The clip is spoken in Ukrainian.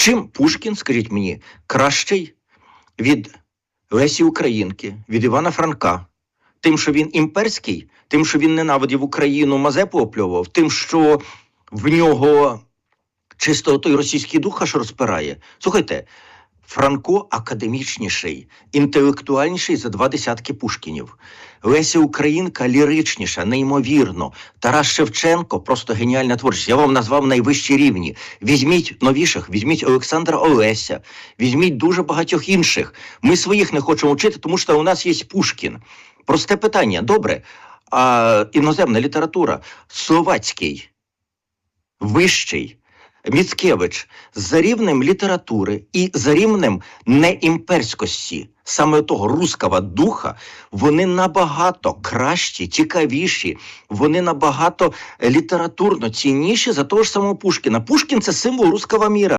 Чим Пушкін, скажіть мені, кращий від Лесі Українки, від Івана Франка? Тим, що він імперський, тим, що він ненавидів Україну, Мазепу опльовував, тим, що в нього чисто той російський дух аж розпирає. Слухайте, Франко академічніший, інтелектуальніший за два десятки Пушкінів. Леся Українка ліричніша, неймовірно. Тарас Шевченко просто геніальна творчість. Я вам назвав найвищі рівні. Візьміть новіших, візьміть Олександра Олеся, візьміть дуже багатьох інших. Ми своїх не хочемо вчити, тому що у нас є Пушкін. Просте питання. Добре. А іноземна література словацький, вищий. Міцкевич за рівнем літератури і за рівнем неімперськості, саме того руского духа, вони набагато кращі, цікавіші, вони набагато літературно цінніші за того ж самого Пушкіна. Пушкін це символ руского міра.